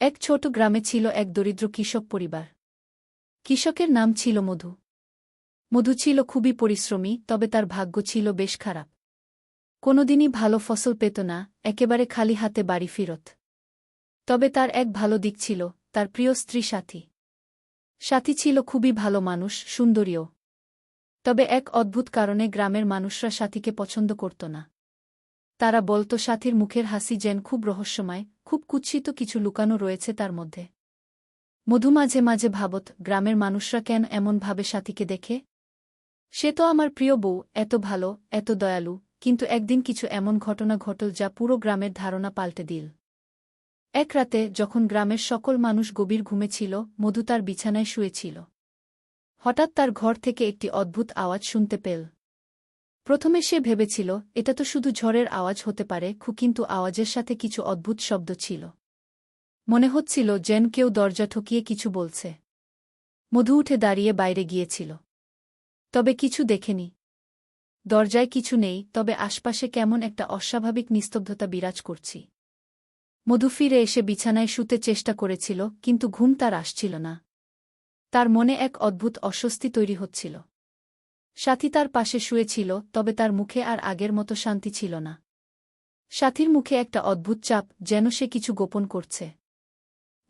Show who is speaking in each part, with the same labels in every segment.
Speaker 1: এক ছোট গ্রামে ছিল এক দরিদ্র কৃষক পরিবার। কৃষকের নাম ছিল মধু। মধু ছিল খুবই পরিশ্রমী, তবে তার ভাগ্য ছিল বেশ খারাপ। কোনোদিনই ভালো ফসল পেত না, একেবারে খালি হাতে বাড়ি ফিরত। তবে তার এক ভালো দিক ছিল, তার প্রিয় স্ত্রী সাথী। সাথী ছিল খুবই ভালো মানুষ, সুন্দরীও। তবে এক অদ্ভুত কারণে গ্রামের মানুষরা সাথীকে পছন্দ করত না। তারা বলত সাথীর মুখের হাসি যেন খুব রহস্যময়, খুব কুৎসিত কিছু লুকানো রয়েছে তার মধ্যে। মধু মাঝে মাঝে ভাবত, গ্রামের মানুষরা কেন এমনভাবে সাথীকে দেখে? সে তো আমার প্রিয় বউ, এত ভালো, এত দয়ালু, কিন্তু একদিন কিছু এমন ঘটনা ঘটল যা পুরো গ্রামের ধারণা পাল্টে দিল। এক রাতে যখন গ্রামের সকল মানুষ গভীর ঘুমে ছিল, মধু তার বিছানায় শুয়েছিল হঠাৎ তার ঘর থেকে একটি অদ্ভুত আওয়াজ শুনতে পেল। প্রথমে সে ভেবেছিল, এটা তো শুধু ঝড়ের আওয়াজ হতে পারে, খু, কিন্তু আওয়াজের সাথে কিছু অদ্ভুত শব্দ ছিল। মনে হচ্ছিল যেন কেউ দরজা ঠকিয়ে কিছু বলছে। মধু উঠে দাঁড়িয়ে বাইরে গিয়েছিল। তবে কিছু দেখেনি। দরজায় কিছু নেই, তবে আশপাশে কেমন একটা অস্বাভাবিক নিস্তব্ধতা বিরাজ করছি। মধু ফিরে এসে বিছানায় শুতে চেষ্টা করেছিল, কিন্তু ঘুম তার আসছিল না। তার মনে এক অদ্ভুত অস্বস্তি তৈরি হচ্ছিল। সাথী তার পাশে শুয়েছিল, তবে তার মুখে আর আগের মতো শান্তি ছিল না। সাথীর মুখে একটা অদ্ভুত চাপ, যেন সে কিছু গোপন করছে।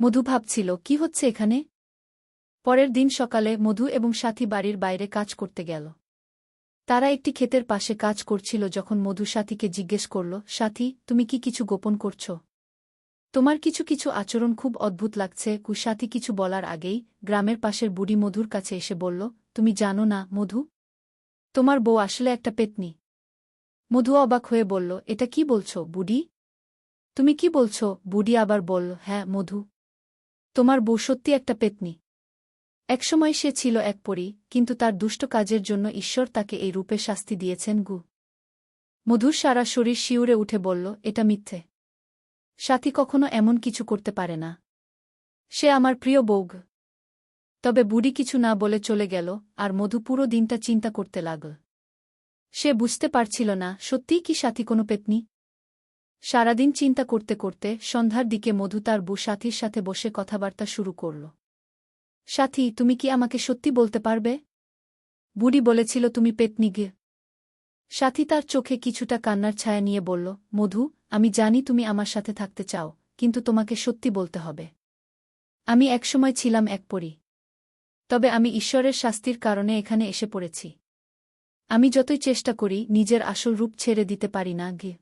Speaker 1: মধু ভাবছিল, কি হচ্ছে এখানে? পরের দিন সকালে মধু এবং সাথী বাড়ির বাইরে কাজ করতে গেল। তারা একটি ক্ষেতের পাশে কাজ করছিল যখন মধু সাথীকে জিজ্ঞেস করল, সাথী, তুমি কি কিছু গোপন করছ? তোমার কিছু কিছু আচরণ খুব অদ্ভুত লাগছে, কু সাথী কিছু বলার আগেই গ্রামের পাশের বুড়ি মধুর কাছে এসে বলল, তুমি জানো না, মধু? তোমার বউ আসলে একটা পেতনি। মধু অবাক হয়ে বলল, এটা কি বলছ, বুড়ি? তুমি কি বলছ? বুড়ি আবার বলল হ্যাঁ মধু। তোমার বউ সত্যি একটা পেতনি। একসময় সে ছিল এক পরী, কিন্তু তার দুষ্ট কাজের জন্য ঈশ্বর তাকে এই রূপে শাস্তি দিয়েছেন গু। মধুর সারা শরীর শিউরে উঠে বলল, এটা মিথ্যে। সাথী কখনো এমন কিছু করতে পারে না। সে আমার প্রিয় বৌগ তবে বুড়ি কিছু না বলে চলে গেল, আর মধু পুরো দিনটা চিন্তা করতে লাগল সে বুঝতে পারছিল না, সত্যিই কি সাথী কোনো পেতনি? সারাদিন চিন্তা করতে করতে সন্ধ্যার দিকে মধু তার বু সাথীর সাথে বসে কথাবার্তা শুরু করল। সাথী, তুমি কি আমাকে সত্যি বলতে পারবে? বুড়ি বলেছিল, তুমি পেতনি গে। সাথী তার চোখে কিছুটা কান্নার ছায়া নিয়ে বলল, মধু, আমি জানি তুমি আমার সাথে থাকতে চাও, কিন্তু তোমাকে সত্যি বলতে হবে। আমি একসময় ছিলাম এক পরী। তবে আমি ঈশ্বরের শাস্তির কারণে এখানে এসে পড়েছি। আমি যতই চেষ্টা করি, নিজের আসল রূপ ছেড়ে দিতে পারি না, গে।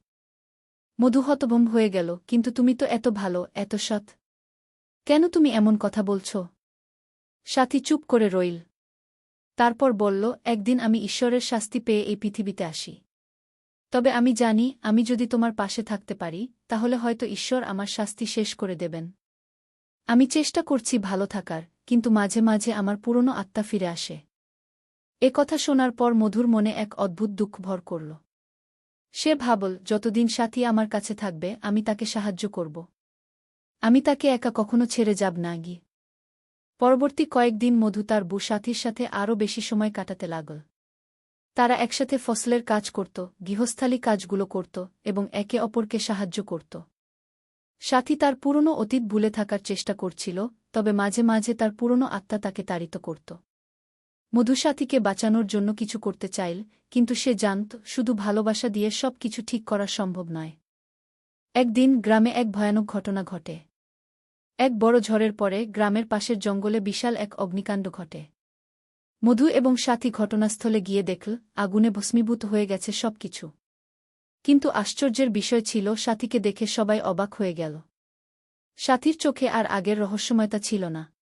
Speaker 1: মধু হতভম হয়ে গেল, কিন্তু তুমি তো এত ভালো, এত সৎ। কেন তুমি এমন কথা বলছ? সাথী চুপ করে রইল। তারপর বলল, একদিন আমি ঈশ্বরের শাস্তি পেয়ে এই পৃথিবীতে আসি। তবে আমি জানি, আমি যদি তোমার পাশে থাকতে পারি, তাহলে হয়তো ঈশ্বর আমার শাস্তি শেষ করে দেবেন। আমি চেষ্টা করছি ভালো থাকার কিন্তু মাঝে মাঝে আমার পুরনো আত্মা ফিরে আসে। এ কথা শোনার পর মধুর মনে এক অদ্ভুত দুঃখ ভর করল। সে ভাবল, যতদিন সাথী আমার কাছে থাকবে, আমি তাকে সাহায্য করব। আমি তাকে একা কখনো ছেড়ে যাব না গিয়ে পরবর্তী কয়েকদিন মধু তার বু সাথীর সাথে আরও বেশি সময় কাটাতে লাগল। তারা একসাথে ফসলের কাজ করত, গৃহস্থালী কাজগুলো করত এবং একে অপরকে সাহায্য করত। সাথী তার পুরনো অতীত ভুলে থাকার চেষ্টা করছিল তবে মাঝে মাঝে তার পুরনো আত্মা তাকে তাড়িত করত। মধুসাথীকে বাঁচানোর জন্য কিছু করতে চাইল, কিন্তু সে জানত, শুধু ভালোবাসা দিয়ে সব কিছু ঠিক করা সম্ভব নয়। একদিন গ্রামে এক ভয়ানক ঘটনা ঘটে। এক বড় ঝড়ের পরে গ্রামের পাশের জঙ্গলে বিশাল এক অগ্নিকাণ্ড ঘটে। মধু এবং সাথী ঘটনাস্থলে গিয়ে দেখল, আগুনে ভস্মীভূত হয়ে গেছে সব কিছু কিন্তু আশ্চর্যের বিষয় ছিল, সাথীকে দেখে সবাই অবাক হয়ে গেল। সাথীর চোখে আর আগের রহস্যময়তা ছিল না।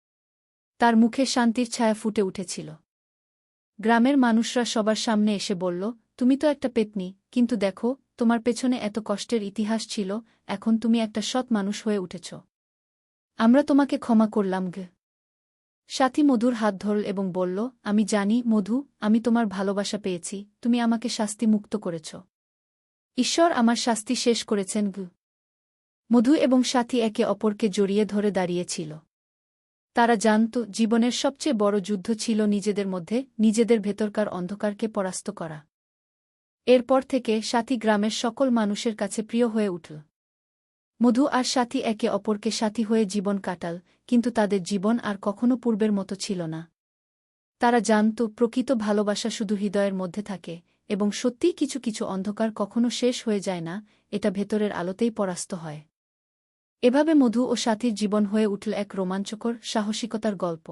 Speaker 1: তার মুখে শান্তির ছায়া ফুটে উঠেছিল। গ্রামের মানুষরা সবার সামনে এসে বলল, তুমি তো একটা পেতনি, কিন্তু দেখো, তোমার পেছনে এত কষ্টের ইতিহাস ছিল, এখন তুমি একটা সৎ মানুষ হয়ে উঠেছ। আমরা তোমাকে ক্ষমা করলাম গে। সাথী মধুর হাত ধরল এবং বলল, আমি জানি, মধু, আমি তোমার ভালোবাসা পেয়েছি, তুমি আমাকে শাস্তি মুক্ত করেছ। ঈশ্বর আমার শাস্তি শেষ করেছেন গু। মধু এবং সাথী একে অপরকে জড়িয়ে ধরে দাঁড়িয়েছিল। তারা জানত, জীবনের সবচেয়ে বড় যুদ্ধ ছিল নিজেদের মধ্যে, নিজেদের ভেতরকার অন্ধকারকে পরাস্ত করা। এরপর থেকে সাথী গ্রামের সকল মানুষের কাছে প্রিয় হয়ে উঠল। মধু আর সাথী একে অপরকে সাথী হয়ে জীবন কাটাল, কিন্তু তাদের জীবন আর কখনো পূর্বের মতো ছিল না। তারা জানত, প্রকৃত ভালোবাসা শুধু হৃদয়ের মধ্যে থাকে, এবং সত্যিই কিছু কিছু অন্ধকার কখনো শেষ হয়ে যায় না, এটা ভেতরের আলোতেই পরাস্ত হয়। এভাবে মধু ও সাথীর জীবন হয়ে উঠল এক রোমাঞ্চকর সাহসিকতার গল্প।